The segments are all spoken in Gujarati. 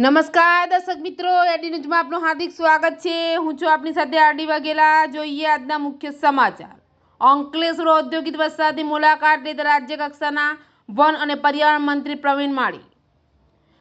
નમસ્કાર, દર્શક મિત્રો, એડી ન્યૂઝમાં આપનું હાર્દિક સ્વાગત છે. હું છું આપની સાથે આરડી વાઘેલા. જોઈએ આજના મુખ્ય સમાચાર. અંકલેશ્વર ઔદ્યોગિક વસાહતની મુલાકાત લેતા રાજ્ય કક્ષાના વન અને પર્યાવરણ મંત્રી પ્રવીણ માળી.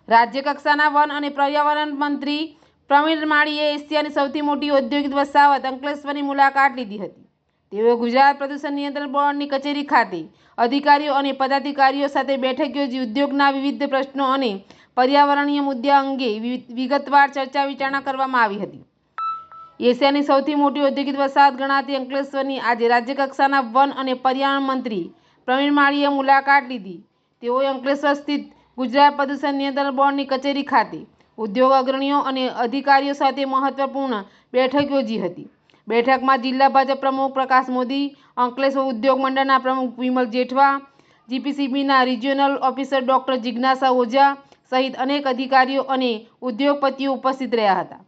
રાજ્ય કક્ષાના વન અને પર્યાવરણ મંત્રી પ્રવીણ માળીએ એશિયાની સૌથી મોટી ઔદ્યોગિક વસાહત અંકલેશ્વરની મુલાકાત લીધી હતી. તેઓએ ગુજરાત પ્રદૂષણ નિયંત્રણ બોર્ડની કચેરી ખાતે અધિકારીઓ અને પદાધિકારીઓ સાથે બેઠક યોજી ઉદ્યોગના વિવિધ પ્રશ્નો અને પર્યાવરણીય મુદ્દા અંગે વિગતવાર ચર્ચા વિચારણા કરવામાં આવી હતી. એશિયાની સૌથી મોટી ઔદ્યોગિક વસાહત ગણાતી અંકલેશ્વરની આજે રાજ્યકક્ષાના વન અને પર્યાવરણ મંત્રી પ્રવીણ માળીએ મુલાકાત લીધી. તેઓએ અંકલેશ્વર સ્થિત ગુજરાત પ્રદૂષણ નિયંત્રણ બોર્ડની કચેરી ખાતે ઉદ્યોગ અગ્રણીઓ અને અધિકારીઓ સાથે મહત્વપૂર્ણ બેઠક યોજી હતી. બેઠકમાં જિલ્લા ભાજપ પ્રમુખ પ્રકાશ મોદી, અંકલેશ્વર ઉદ્યોગ મંડળના પ્રમુખ વિમલ જેઠવા, જીપીસીબીના રિજિયોનલ ઓફિસર ડોક્ટર જિજ્ઞાસા ઓઝા સહિત અનેક અધિકારીઓ અને ઉદ્યોગપતિઓ ઉપસ્થિત રહ્યા હતા.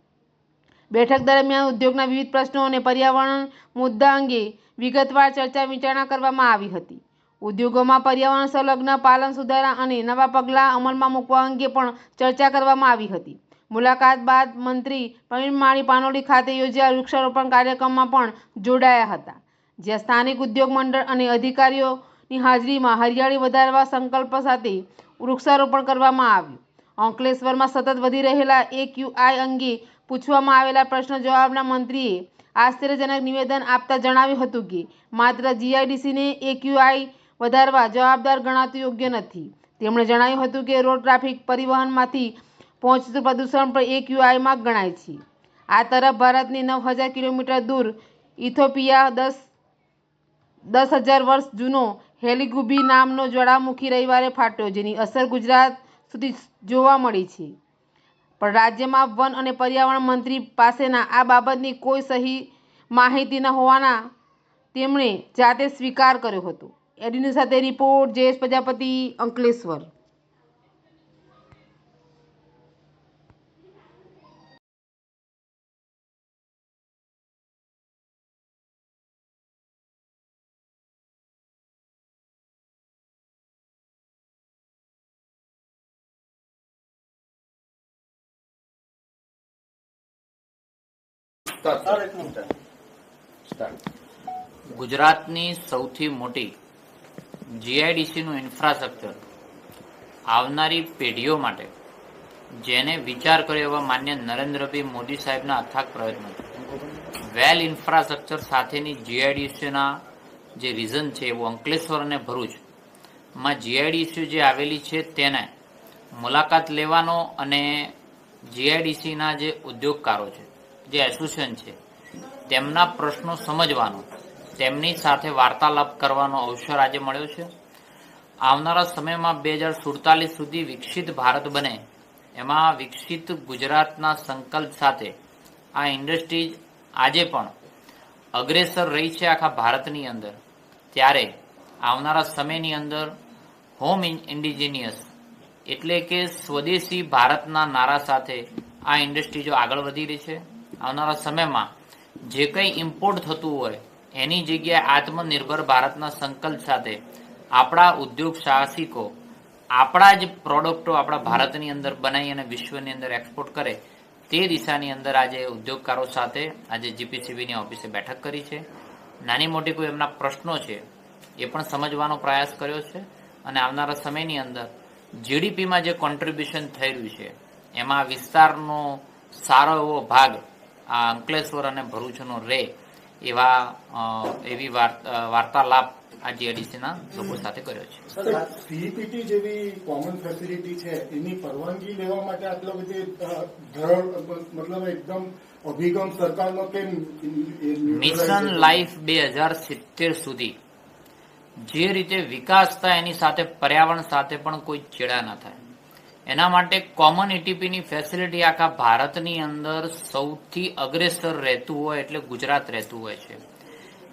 બેઠક દરમિયાન ઉદ્યોગના વિવિધ પ્રશ્નો અને પર્યાવરણ મુદ્દા અંગે વિગતવાર ચર્ચા વિચારણા કરવામાં આવી હતી. ઉદ્યોગોમાં પર્યાવરણ સંલગ્ન, પાલન સુધારા અને નવા પગલાં અમલમાં મૂકવા અંગે પણ ચર્ચા કરવામાં આવી હતી. મુલાકાત બાદ મંત્રી પ્રવીણ માળી પાનોલી ખાતે યોજાયેલ વૃક્ષારોપણ કાર્યક્રમમાં પણ જોડાયા હતા. જ્યાં સ્થાનિક ઉદ્યોગ મંડળ અને અધિકારીઓની હાજરીમાં હરિયાળી વધારવા સંકલ્પ સાથે વૃક્ષારોપણ કરવામાં આવ્યું. અંકલેશ્વરમાં સતત વધી રહેલા એક્યુઆઈ અંગે પૂછવામાં આવેલા પ્રશ્ન જવાબના મંત્રીએ આશ્ચર્યજનક નિવેદન આપતા જણાવ્યું હતું કે, માત્ર જીઆઈડીસીને એક્યુઆઈ વધારવા જવાબદાર ગણાતું યોગ્ય નથી. તેમણે જણાવ્યું હતું કે, રોડ ટ્રાફિક પરિવહનમાંથી પહોંચતું પ્રદૂષણ પણ એક્યુઆઈમાં ગણાય છે. આ તરફ ભારતની નવ હજાર કિલોમીટર દૂર ઇથોપિયા દસ દસ હજાર વર્ષ જૂનો હેલિગુબી નામનો જ્વાળામુખી રવિવારે ફાટ્યો, જેની અસર ગુજરાત સુધી જોવા મળી છે. પણ રાજ્યમાં વન અને પર્યાવરણ મંત્રી પાસેના આ બાબતની કોઈ સહી માહિતી ન હોવાના તેમણે જાતે સ્વીકાર કર્યો હતો. એડીની સાથે રિપોર્ટ, જયેશ પ્રજાપતિ, અંકલેશ્વર. ગુજરાતની સૌથી મોટી જીઆઈડીસીનું ઇન્ફ્રાસ્ટ્રક્ચર આવનારી પેઢીઓ માટે જેને વિચાર કર્યો એવા માન્ય નરેન્દ્રભાઈ મોદી સાહેબના અથાગ પ્રયત્નો વેલ ઇન્ફ્રાસ્ટ્રક્ચર સાથેની જીઆઈડીસીના જે રીઝન છે એવું અંકલેશ્વર અને ભરૂચમાં જીઆઈડીસી જે આવેલી છે તેને મુલાકાત લેવાનો અને જીઆઈડીસીના જે ઉદ્યોગકારો છે જે એસોસિએશન છે, તેમના પ્રશ્નો સમજવાનો, તેમની સાથે વાર્તાલાપ કરવાનો અવસર આજે મળ્યો છે. આવનારા સમયમાં બે હજાર સુડતાલીસ સુધી વિકસિત ભારત બને, એમાં વિકસિત ગુજરાતના સંકલ્પ સાથે આ ઇન્ડસ્ટ્રીઝ આજે પણ અગ્રેસર રહી છે આખા ભારતની અંદર. ત્યારે આવનારા સમયની અંદર હોમ ઇન્ડિજિનિયસ એટલે કે સ્વદેશી ભારતના નારા સાથે આ ઇન્ડસ્ટ્રી જો આગળ વધી રહી છે. આવનારા સમયમાં જે કંઈ ઇમ્પોર્ટ થતું હોય, એની જગ્યાએ આત્મનિર્ભર ભારતના સંકલ્પ સાથે આપણા ઉદ્યોગ સાહસિકો આપણા જ પ્રોડક્ટો આપણા ભારતની અંદર બનાવી અને વિશ્વની અંદર એક્સપોર્ટ કરે, તે દિશાની અંદર આજે ઉદ્યોગકારો સાથે આજે જીપીસીબીની ઓફિસે બેઠક કરી છે. નાની મોટી કોઈ એમના પ્રશ્નો છે, એ પણ સમજવાનો પ્રયાસ કર્યો છે અને આવનારા સમયની અંદર જીડીપીમાં જે કોન્ટ્રીબ્યુશન થઈ રહ્યું છે, એમાં વિસ્તારનો સારો એવો ભાગ આ અંકલેશ્વર અને ભરૂચનો રે એવા એવી વાર્તાલાપ આ જીઆરડીસીના લોકો સાથે કર્યો છે. સીઈપીટી જેવી કોમન ફેસિલિટી છે એની પરવાનગી લેવા માટે આટલો બધી મતલબ એકદમ અભિગમ સરકારનો કેમ મિશન લાઈફ બે હજાર સિત્તેર સુધી જે રીતે વિકાસ થાય એની સાથે પર્યાવરણ સાથે પણ કોઈ ચેડા ન થાય. એના માટે કોમન એટીપીની ફેસિલિટી આખા ભારતની અંદર સૌથી અગ્રેસર રહેતું હોય એટલે ગુજરાત રહેતું હોય છે.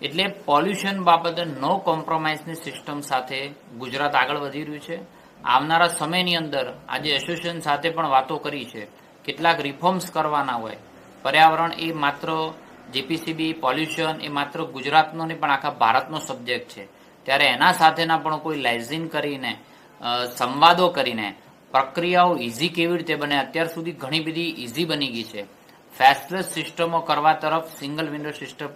એટલે પોલ્યુશન બાબતે નો કોમ્પ્રોમાઇઝની સિસ્ટમ સાથે ગુજરાત આગળ વધી રહ્યું છે. આવનારા સમયની અંદર આજે એસોસિએશન સાથે પણ વાતો કરી છે. કેટલાક રિફોર્મ્સ કરવાના હોય. પર્યાવરણ એ માત્ર જીપીસીબી પોલ્યુશન એ માત્ર ગુજરાતનો નહીં, પણ આખા ભારતનો સબ્જેક્ટ છે. ત્યારે એના સાથેના પણ કોઈ લાઇઝિન કરીને સંવાદો કરીને પ્રક્રિયાઓ ઇઝી કેવી રીતે બને અત્યાર સુધી ઘણી બધી ઇઝી બની ગઈ છે. ફેસ્ટલેસ સિસ્ટમો કરવા તરફ સિંગલ વિન્ડો સિસ્ટમ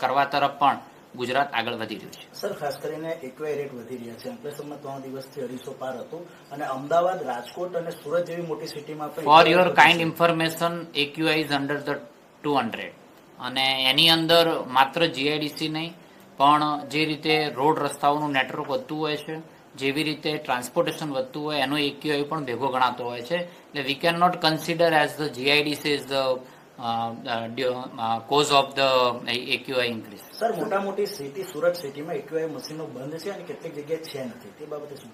કરવા તરફ પણ ગુજરાત આગળ વધી રહ્યું છે. સર ખાસ કરીને એકવાય રેટ વધી રહ્યા છે. અંકલેશ્વરમાં ત્રણ દિવસથી અઢીસો પાર હતો અને અમદાવાદ રાજકોટ અને સુરત જેવી મોટી સિટીમાં for your kind information AQI is under the two hundred અને એની અંદર માત્ર જીઆઈડીસી નહીં પણ જે રીતે રોડ રસ્તાઓનું નેટવર્ક વધતું હોય છે જેવી રીતે ટ્રાન્સપોર્ટેશન વધતું હોય એનો એક્યુઆઈ પણ ભેગો ગણાતો હોય છે. એટલે we can not consider as the GIDC is the cause of the AQI increase sir મોટા મોટી સિટી સુરત સિટીમાં એક્યુઆઈ મશીનો બંધ છે અને કેટલીક જગ્યાએ છે નથી. તે બાબતે શું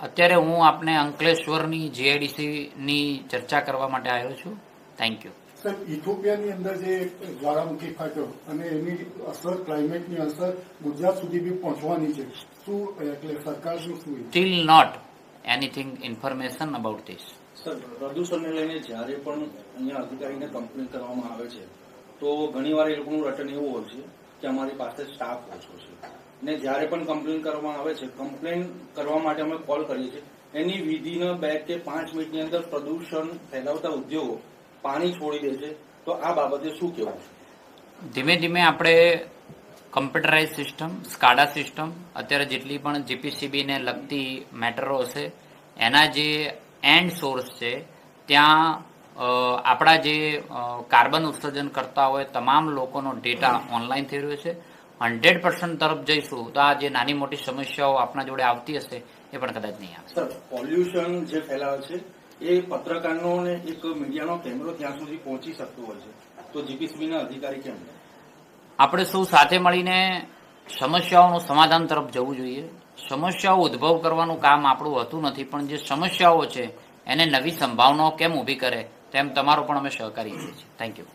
અત્યારે હું આપને અંકલેશ્વરની જીઆઈડીસીની ચર્ચા કરવા માટે આવ્યો છું. થેન્ક યુ સર ઇથોપિયાની અંદર જે જ્વાળામુખી ફાટ્યો અને એની અસર ક્લાઇમેટની અસર ગુજરાત સુધી બી પહોંચવાની છે. શું એટલે સરકાર શું શું still not anything information about this sir પ્રદૂષણને લઈને જ્યારે પણ અહીંયા અધિકારીને કમ્પ્લેન કરવામાં આવે છે તો ઘણીવાર એ લોકોનું રટન એવું હોય છે કે અમારી પાસે સ્ટાફ ઓછો છે. ને જ્યારે પણ કમ્પ્લેન કરવામાં આવે છે કમ્પ્લેન કરવા માટે અમે કોલ કરીએ છીએ. એની વિધિના બે કે પાંચ મિનિટની અંદર પ્રદૂષણ ફેલાવતા ઉદ્યોગો પાણી છોડી દે છે તો આ બાબતે શું કહેવું? ધીમે ધીમે આપણે કમ્પ્યુટરાઇઝ સિસ્ટમ સ્કાડા સિસ્ટમ અત્યારે જેટલી પણ જીપીસીબી ને લગતી મેટરો છે એના જે એન્ડ સોર્સ છે ત્યાં આપણા જે કાર્બન ઉત્સર્જન કરતા હોય તમામ લોકોનો ડેટા ઓનલાઈન થઈ રહ્યો છે. હંડ્રેડ પર્સન્ટ તરફ જઈશું તો આ જે નાની મોટી સમસ્યાઓ આપણા જોડે આવતી હશે એ પણ કદાચ નહીં આવે. સર પોલ્યુશન જે ફેલાવે છે એ પત્રકારનો અને એક મીડિયાનો કેમેરો ત્યાં સુધી પહોંચી શકતો હોય છે. તો જીપીસીબીના અધિકારી કેમ આપણે સૌ સાથે મળીને સમસ્યાઓનું સમાધાન તરફ જવું જોઈએ. સમસ્યાઓ ઉદ્ભવ કરવાનું કામ આપણું હોતું નથી, પણ જે સમસ્યાઓ છે, એને નવી સંભાવનાઓ કેમ ઊભી કરે, તેમ તમારો પણ અમે સહકારી છીએ. Thank you